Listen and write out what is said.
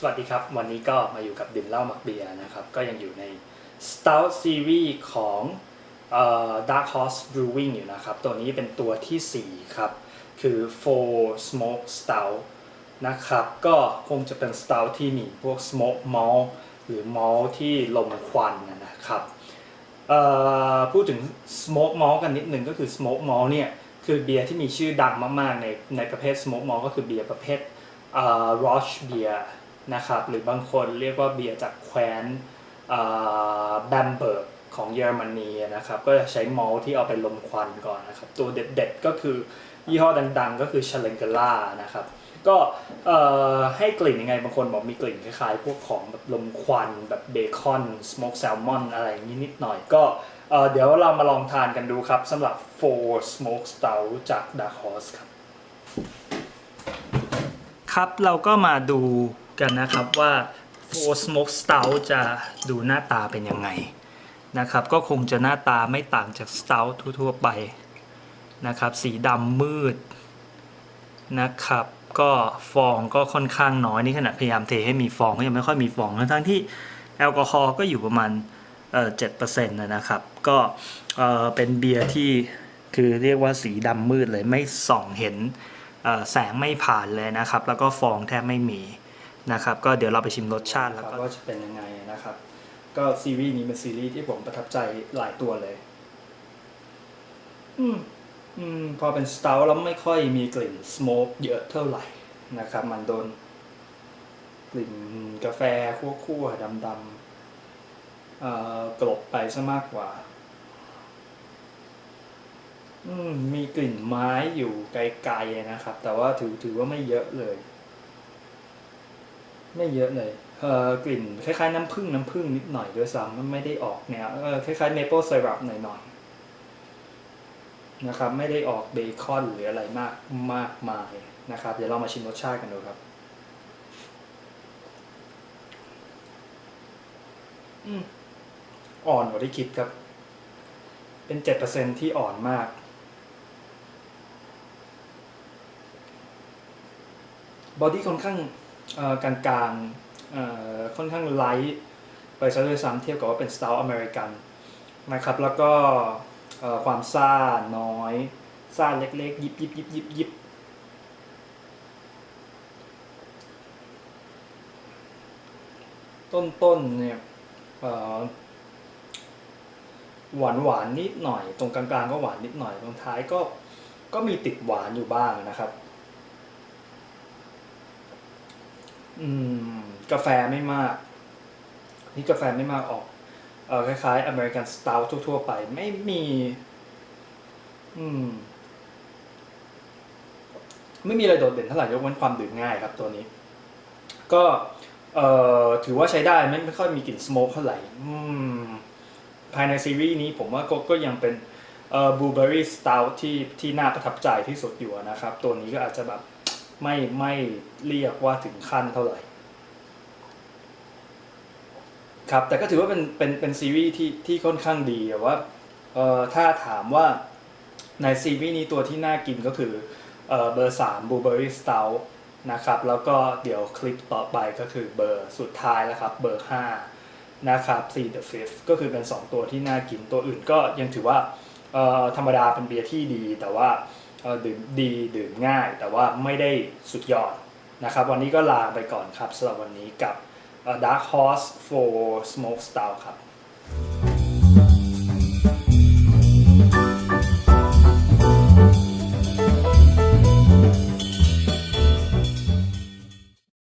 สวัสดีครับ วันนี้ก็มาอยู่กับดื่มเหล้าหมักเบียร์นะครับ ก็ยังอยู่ใน Stout Series ของเอ่อ Dark Horse Brewing อยู่นะครับ ตัวนี้เป็นตัวทีสี่ 4 ครับ คือ Four Smoke Stout นะครับ ก็คงจะเป็น Stout ที่มีพวก Smoke Malt หรือ Malt ที่ลมควันนะครับเอ่อพูดถึง Smoke Malt กันนิดนึงก็คือ Smoke Malt เนี่ย คือเบียร์ที่มีชื่อดังมาก ๆ ในในประเภท Smoke Malt ก็คือเบียร์ประเภทเอ่อ Roche เบียร์ นะครับหรือบางคนเรียกว่าเบียร์จากแคว้นแบมเบิร์กของเยอรมนีนะครับก็จะใช้มอลที่เอาไปลมควันก่อนนะครับตัวเด็ดๆก็คือยี่ห้อดังๆ ก็คือ c h a l e n g e r a นะครับก็ให้กลิ่นยังไงบางคนบอกมีกลิ่นคล้ายๆ พวกของแบบลมควันแบบเบคอนสโมกแซลมอนอะไรอย่างนี้นิดหน่อยก็เอ่อเดี๋ยวเรามาลองทานกันดูครับสำหรับ Four Smoke Stout จาก Dark Horse ครับ ครับเราก็มาดู กันนะครับว่า Four Smoke Stout จะดูหน้าตาเป็นยังไงนะครับ ก็คงจะหน้าตาไม่ต่างจาก Stout ทั่วๆไปนะครับ สีดำมืดนะครับ ก็ฟองก็ค่อนข้างน้อยนี่ขนาดพยายามเทให้มีฟองก็ยังไม่ค่อยมีฟองทั้งที่แอลกอฮอล์ก็อยู่ประมาณเจ็ดเปอร์เซ็นต์นะครับ ก็เออเป็นเบียร์ที่คือเรียกว่าสีดำมืดเลยไม่ส่องเห็นแสงไม่ผ่านเลยนะครับ แล้วก็ฟองแทบไม่มี นะครับก็เดี๋ยวเราไปชิมรสชาติแล้วก็ว่าจะเป็นยังไงนะครับ ก็ซีรีส์นี้เป็นซีรีส์ที่ผมประทับใจหลายตัวเลย อืมอืมพอเป็นสตาร์แล้วไม่ค่อยมีกลิ่นสโมกเยอะเท่าไหร่นะครับ มันโดน กลิ่นกาแฟคั่วๆดำๆเอ่อกลบไปซะมากกว่า อืมมีกลิ่นไม้อยู่ไกลๆนะครับ แต่ว่าถือถือว่าไม่เยอะเลย ไม่เยอะเลยเออกลิ่นคล้ายๆน้ำผึ้งน้ำผึ้งนิดหน่อยด้วยซ้ำมันไม่ได้ออกแนวเออคล้ายๆเมเปิลไซรัปหน่อยๆนะครับไม่ได้ออกเบคอนหรืออะไรมากมากมายนะครับ เดี๋ยวเรามาชิมรสชาติกันดูครับอืมอ่อนกว่าที่คิดครับ เป็นเจ็ดเปอร์เซ็นที่อ่อนมาก บอดี้ค่อนข้าง กลางๆค่อนข้างไลท์ไปซะด้วยซ้ำเทียบกับว่าเป็นสไตล์อเมริกันนะครับแล้วก็ความซ่าน้อยซ่าเล็กๆ ยิบยิบยิบยิบยิบต้นๆเนี่ยหวานหวานนิดหน่อย ตรงกลางๆก็หวานนิดหน่อยตรงท้ายก็ก็มีติดหวานอยู่บ้างนะครับ อืม กาแฟไม่มาก นี่กาแฟไม่มากออกเออคล้ายๆ American Stout ทั่วๆไป ไม่มี อืม ไม่มีอะไรโดดเด่นเท่าไหร่ยกเว้นความดื่มง่ายครับตัวนี้ ก็เอ่อถือว่าใช้ได้ไม่ไม่ค่อยมีกลิ่นสโมกเท่าไหร่อืมภายในซีรีส์นี้ผมว่าก็ก็ยังเป็นเอ่อบลูเบอรี่สต u t ที่ที่น่าประทับใจที่สุดอยู่นะครับ ตัวนี้ก็อาจจะแบบ ไม่ไม่เรียกว่าถึงขั้นเท่าไหร่ครับแต่ก็ถือว่าเป็นเป็นเป็นซีรีส์ที่ที่ค่อนข้างดีแต่ว่าเอ่อถ้าถามว่าในซีรีส์นี้ตัวที่น่ากินก็คือเอ่อเบอร์สามบลูเบอรี่สต u t นะครับแล้วก็เดี๋ยวคลิปต่อไปก็คือเบอร์สุดท้ายแล้วครับเบอร์ห้านะครับ C the fifth ก็คือเป็น 2 ตัวที่น่ากินตัวอื่นก็ยังถือว่าเอ่อธรรมดาเป็นเบียร์ที่ดีแต่ว่า ดื่มดีดื่มง่าย แต่ว่าไม่ได้สุดยอดนะครับ วันนี้ก็ลาไปก่อนครับสำหรับวันนี้กับ Dark Horse for Smoke Style ครับ